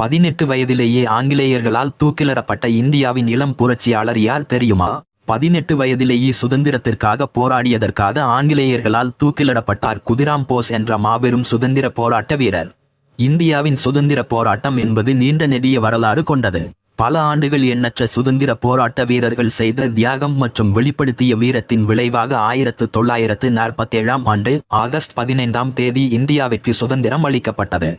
பதினெட்டு வயதிலேயே ஆங்கிலேயர்களால் தூக்கிலிடப்பட்ட இந்தியாவின் இளம் புரட்சியாளர் யார் தெரியுமா? பதினெட்டு வயதிலேயே சுதந்திரத்திற்காக போராடியதற்காக ஆங்கிலேயர்களால் தூக்கிலிடப்பட்டார் குதிராம் போஸ் என்ற மாபெரும் சுதந்திர போராட்ட வீரர். இந்தியாவின் சுதந்திர போராட்டம் என்பது நீண்ட நெடிய வரலாறு கொண்டது. பல ஆண்டுகள் எண்ணற்ற சுதந்திர போராட்ட வீரர்கள் செய்த தியாகம் மற்றும் வெளிப்படுத்திய வீரத்தின் விளைவாக ஆயிரத்து தொள்ளாயிரத்து நாற்பத்தேழாம் ஆண்டு ஆகஸ்ட் பதினைந்தாம் தேதி இந்தியாவிற்கு சுதந்திரம் அளிக்கப்பட்டது.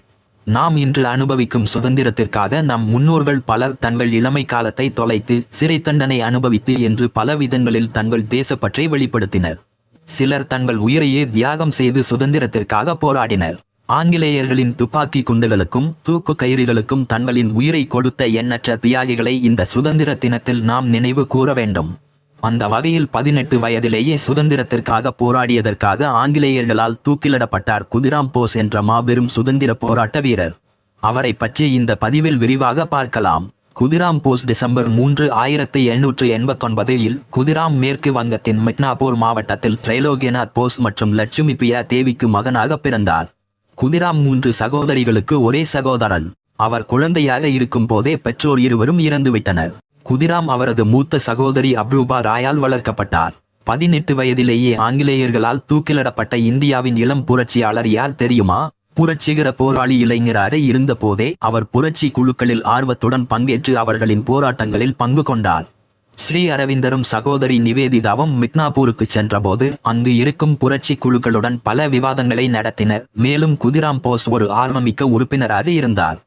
நாம் இன்று அனுபவிக்கும் சுதந்திரத்திற்காக நம் முன்னோர்கள் பலர் தங்கள் இளமை காலத்தை தொலைத்து சிறை தண்டனை அனுபவித்து என்று பல விதங்களில் தங்கள் தேசப்பற்றை வெளிப்படுத்தினர். சிலர் தங்கள் உயிரையே தியாகம் செய்து சுதந்திரத்திற்காக போராடினர். ஆங்கிலேயர்களின் துப்பாக்கி குண்டுகளுக்கும் தூக்கு கயிறுகளுக்கும் தங்களின் உயிரை கொடுத்த எண்ணற்ற தியாகிகளை இந்த சுதந்திர தினத்தில் நாம் நினைவு கூற வேண்டும். அந்த வகையில் பதினெட்டு வயதிலேயே சுதந்திரத்திற்காக போராடியதற்காக ஆங்கிலேயர்களால் தூக்கிலிடப்பட்டார் குதிராம் போஸ் என்ற மாபெரும் சுதந்திர போராட்ட வீரர். அவரை பற்றி இந்த பதிவில் விரிவாக பார்க்கலாம். குதிராம் போஸ் டிசம்பர் மூன்று ஆயிரத்தி எண்ணூற்று எண்பத்தொன்பதில் குதிராம் மேற்கு வங்கத்தின் மிட்னாபூர் மாவட்டத்தில் திரைலோகியநாத் போஸ் மற்றும் லட்சுமி பிரியா தேவிக்கு மகனாக பிறந்தார். குதிராம் மூன்று சகோதரிகளுக்கு ஒரே சகோதரன். அவர் குழந்தையாக இருக்கும் போதே பெற்றோர் இருவரும் இறந்துவிட்டனர். குதிராம் அவரது மூத்த சகோதரி அப்ரூபா ராயால் வளர்க்கப்பட்டார். பதினெட்டு வயதிலேயே ஆங்கிலேயர்களால் தூக்கிலிடப்பட்ட இந்தியாவின் இளம் புரட்சியாளர் யார் தெரியுமா? புரட்சிகர போராளி இளைஞராக இருந்தபோதே அவர் புரட்சி குழுக்களில் ஆர்வத்துடன் பங்கேற்று அவர்களின் போராட்டங்களில் பங்கு கொண்டார். ஸ்ரீ அரவிந்தரும் சகோதரி நிவேதிதாவும் மிட்னாப்பூருக்கு சென்றபோது அங்கு இருக்கும் புரட்சி குழுக்களுடன் பல விவாதங்களை நடத்தினர். மேலும் குதிராம் போஸ் ஒரு ஆர்வமிக்க உறுப்பினராக இருந்தார்.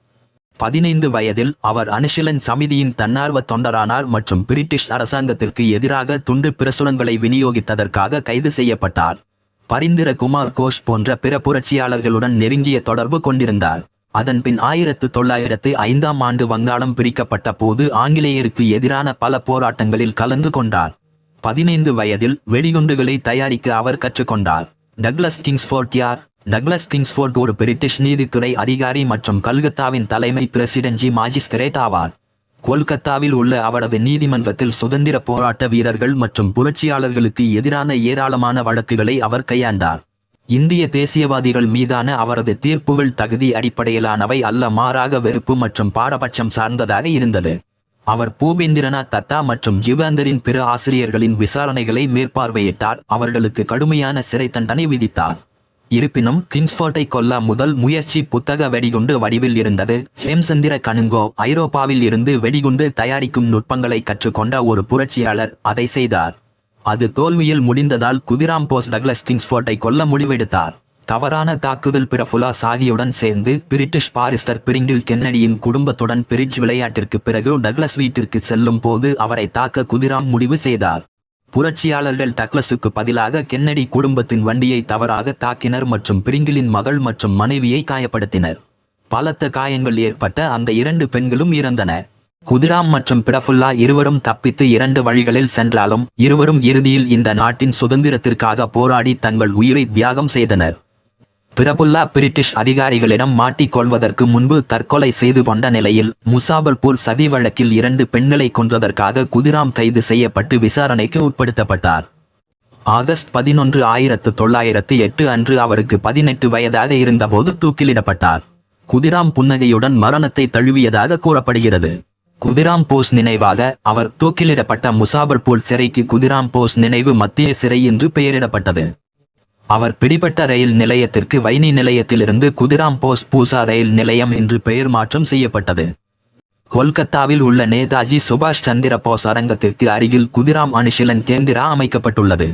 பதினைந்து வயதில் அவர் அனுஷிலன் சமிதியின் தன்னார்வ தொண்டரானார் மற்றும் பிரிட்டிஷ் அரசாங்கத்திற்கு எதிராக துண்டு பிரசுரங்களை விநியோகித்ததற்காக கைது செய்யப்பட்டார். பரிந்திர குமார் கோஷ் போன்ற பிற புரட்சியாளர்களுடன் நெருங்கிய தொடர்பு கொண்டிருந்தார். அதன்பின் ஆயிரத்து தொள்ளாயிரத்து ஐந்தாம் ஆண்டு வங்காளம் பிரிக்கப்பட்ட போது ஆங்கிலேயருக்கு எதிரான பல போராட்டங்களில் கலந்து கொண்டார். பதினைந்து வயதில் வெடிகுண்டுகளை தயாரிக்க அவர் கற்றுக்கொண்டார். டக்ளஸ் கிங்ஸ்போர்ட் யார்? டக்ளஸ் கிங்ஸ்போர்ட் ஒரு பிரிட்டிஷ் நீதித்துறை அதிகாரி மற்றும் கல்கத்தாவின் தலைமை பிரசிடென்சி மாஜிஸ்திரேட் ஆவார். கொல்கத்தாவில் உள்ள அவரது நீதிமன்றத்தில் சுதந்திர போராட்ட வீரர்கள் மற்றும் புரட்சியாளர்களுக்கு எதிரான ஏராளமான வழக்குகளை அவர் கையாண்டார். இந்திய தேசியவாதிகள் மீதான அவரது தீர்ப்புகள் தகுதி அடிப்படையிலானவை அல்ல மாறாக வெறுப்பு மற்றும் பாரபட்சம் சார்ந்ததாக இருந்தது. அவர் பூபேந்திரநாத் தத்தா மற்றும் ஜிவேந்தரின் பிற ஆசிரியர்களின் விசாரணைகளை மேற்பார்வையிட்டார். அவர்களுக்கு கடுமையான சிறை தண்டனை விதித்தார். இருப்பினும் கிங்ஸ்போர்ட்டை கொல்ல முதல் முயற்சி புத்தக வெடிகுண்டு வடிவில் இருந்தது. ஹேம்சந்திர கனுங்கோ ஐரோப்பாவில் இருந்து வெடிகுண்டு தயாரிக்கும் நுட்பங்களை கற்றுக்கொண்ட ஒரு புரட்சியாளர் அதை செய்தார். அது தோல்வியில் முடிந்ததால் குதிராம் போஸ் டக்ளஸ் கிங்ஸ்போர்ட்டை கொல்ல முடிவெடுத்தார். தவறான தாக்குதல் பிரபுலா சாகியுடன் சேர்ந்து பிரிட்டிஷ் பாரிஸ்டர் பிரிங்கில் கென்னடியின் குடும்பத்துடன் பிரிட்ஜ் விளையாட்டிற்கு பிறகு டக்ளஸ் வீட்டிற்கு செல்லும் போது அவரை தாக்க குதிராம் முடிவு செய்தார். புரட்சியாளர்கள் டக்ளஸுக்கு பதிலாக கென்னடி குடும்பத்தின் வண்டியை தவறாக தாக்கினர் மற்றும் பிரிங்கிலின் மகள் மற்றும் மனைவியை காயப்படுத்தினர். பலத்த காயங்கள் ஏற்பட்ட அந்த இரண்டு பெண்களும் இறந்தன. குதிராம் மற்றும் பிரஃபுல்லா இருவரும் தப்பித்து இரண்டு வழிகளில் சென்றாலும் இருவரும் இறுதியில் இந்த நாட்டின் சுதந்திரத்திற்காக போராடி தங்கள் உயிரை தியாகம் செய்தனர். பிரபுல்லா பிரிட்டிஷ் அதிகாரிகளிடம் மாட்டிக்கொள்வதற்கு முன்பு தற்கொலை செய்து கொண்ட நிலையில் முசாபல்பூர் சதி வழக்கில் இரண்டு பெண்களை கொன்றதற்காக குதிராம் கைது செய்யப்பட்டு விசாரணைக்கு உட்படுத்தப்பட்டார். ஆகஸ்ட் பதினொன்று ஆயிரத்து தொள்ளாயிரத்து எட்டு அன்று அவருக்கு பதினெட்டு வயதாக இருந்தபோது தூக்கிலிடப்பட்டார். குதிராம் புன்னகையுடன் மரணத்தை தழுவியதாக கூறப்படுகிறது. குதிராம் போஸ் நினைவாக அவர் தூக்கிலிடப்பட்ட முசாபர்பூர் சிறைக்கு குதிராம் போஸ் நினைவு மத்திய சிறை என்று பெயரிடப்பட்டது. அவர் பிடிபட்ட ரயில் நிலையத்திற்கு வைனி நிலையத்திலிருந்து குதிராம் போஸ் பூசா ரயில் நிலையம் என்று பெயர் மாற்றம் செய்யப்பட்டது. கொல்கத்தாவில் உள்ள நேதாஜி சுபாஷ் சந்திர போஸ் அரங்கத்திற்கு அருகில் குதிராம் அனுஷிலன் கேந்திரா அமைக்கப்பட்டுள்ளது.